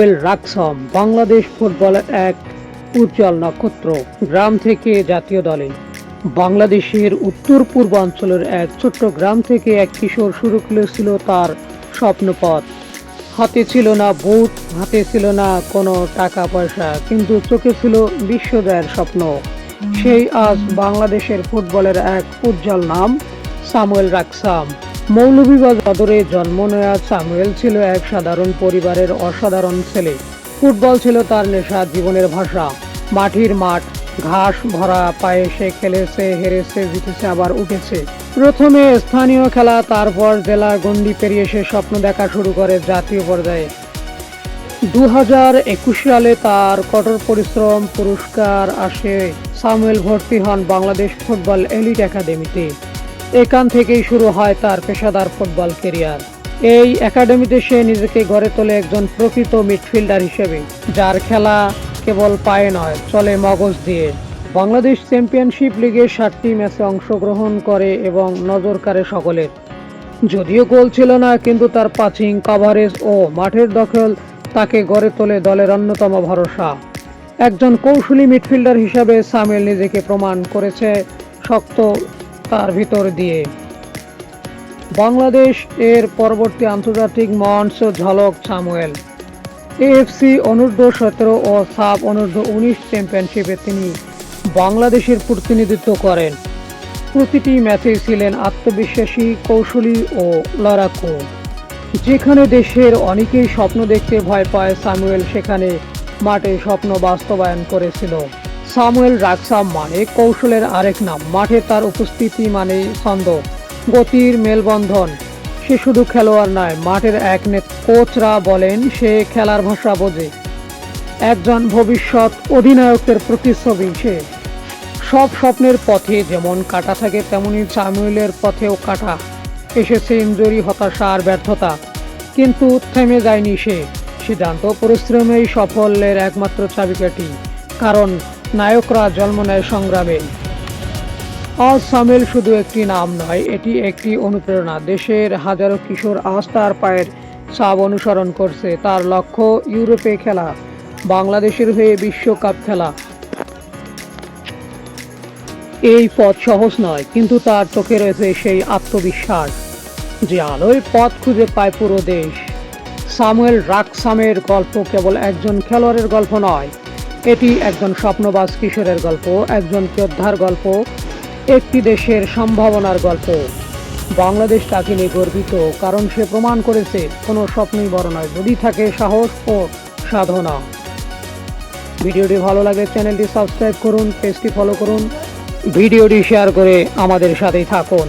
Samuel রাকসম Bangladesh ফুটবলের এক উজ্জ্বল নক্ষত্র, গ্রাম থেকে জাতীয় দলে। বাংলাদেশের উত্তর পূর্বাঞ্চলের এক ছোট্ট গ্রাম থেকে এক কিশোর শুরু করেছিল তার স্বপ্নপথ। হাতে ছিল না বুট, হাতে ছিল না কোনো টাকা পয়সা কিন্তু চোখে ছিল বিশ্বজয়ের স্বপ্ন। সেই আজ বাংলাদেশের ফুটবলের এক উজ্জ্বল নাম সামুয়েল রাকসাম মৌলভীবাজারে জন্ম নেওয়া সামুয়েল ছিল এক সাধারণ পরিবারের অসাধারণ ছেলে। ফুটবল ছিল তার নেশা, জীবনের ভাষা। মাটির মাঠ, ঘাস ভরা পায়ে সে খেলেছে, হেরেছে, জিতেছে, আবার উঠেছে। প্রথমে স্থানীয় খেলা, তারপর জেলার গন্ডি পেরিয়ে সে স্বপ্ন দেখা শুরু করে জাতীয় পর্যায়ে। দু হাজার একুশ সালে তার কঠোর পরিশ্রম, পুরস্কার আসে সামুয়েল ভর্তি হন বাংলাদেশ ফুটবল এলিট একাডেমিতে। এখান থেকেই শুরু হয় তার পেশাদার ফুটবল কেরিয়ার এই একাডেমিতে সে নিজেকে গড়ে তোলে একজন প্রকৃত মিডফিল্ডার হিসেবে, যার খেলা কেবল পায়ে নয়, চলে মগজ দিয়ে। বাংলাদেশ চ্যাম্পিয়নশিপ লিগে ষাটটি ম্যাচে অংশগ্রহণ করে এবং নজর কাড়ে সকলের। যদিও গোল ছিল না, কিন্তু তার পাচিং, কভারেজ ও মাঠের দখল তাকে গড়ে তোলে দলের অন্যতম ভরসা। একজন কৌশলী মিডফিল্ডার হিসাবে সামিল নিজেকে প্রমাণ করেছে শক্ত তার ভিতর দিয়ে। বাংলাদেশ এর পরবর্তী আন্তর্জাতিক মঞ্চ ঝলক সামুয়েল এএফসি অনূর্ধ্ব সতেরো ও সাব অনূর্ধ্ব উনিশ চ্যাম্পিয়নশিপে তিনি বাংলাদেশের প্রতিনিধিত্ব করেন। প্রতিটি ম্যাচেই ছিলেন আত্মবিশ্বাসী, কৌশলী ও লড়াকু। যেখানে দেশের অনেকেই স্বপ্ন দেখতে ভয় পায় সামুয়েল সেখানে মাঠে স্বপ্ন বাস্তবায়ন করেছিল। সামুয়েল রাকসাম মানে কৌশলের আরেক নাম। মাঠে তার উপস্থিতি মানে ছন্দ। গতির মেলবন্ধন। সে শুধু খেলোয়াড় নয়, মাঠের এক নেত কোচরা বলেন, সে খেলার ভাষা বোঝে। একজন ভবিষ্যৎ অধিনায়কের প্রতিচ্ছবি সে। সব স্বপ্নের পথে যেমন কাটা থাকে, তেমনি সামুয়েলের পথেও কাটা। এসেছে ইঞ্জুরি হতাশা আর ব্যর্থতা। কিন্তু থেমে যায়নি সে। সিদ্ধান্ত, পরিশ্রমেই সফলের একমাত্র চাবিকাঠি। কারণ নায়করা জন্ম নেয় সংগ্রামে। আজ সামিল শুধু একটি নাম নয়, এটি একটি অনুপ্রেরণা। দেশের হাজারো কিশোর আজ তার পায়ের ছাপ অনুসরণ করছে। তার লক্ষ্য ইউরোপে খেলা, বাংলাদেশের হয়ে বিশ্বকাপ খেলা। এই পথ সহজ নয়, কিন্তু তার চোখে রয়েছে সেই আত্মবিশ্বাস যে আলোয় পথ খুঁজে পায় পুরো দেশ। সামুয়েল রাকসামের গল্প কেবল একজন খেলোয়াড়ের গল্প নয় এটি একজন স্বপ্নবাজ কিশোরের গল্প, একজন যোদ্ধার গল্প, একটি দেশের সম্ভাবনার গল্প। বাংলাদেশ তাকে নিয়ে গর্বিত, কারণ সে প্রমাণ করেছে কোনো স্বপ্নই বড় নয়, যদি থাকে সাহস ও সাধনা। ভিডিওটি ভালো লাগে চ্যানেলটি সাবস্ক্রাইব করুন, পেজটি ফলো করুন, ভিডিওটি শেয়ার করে আমাদের সাথেই থাকুন।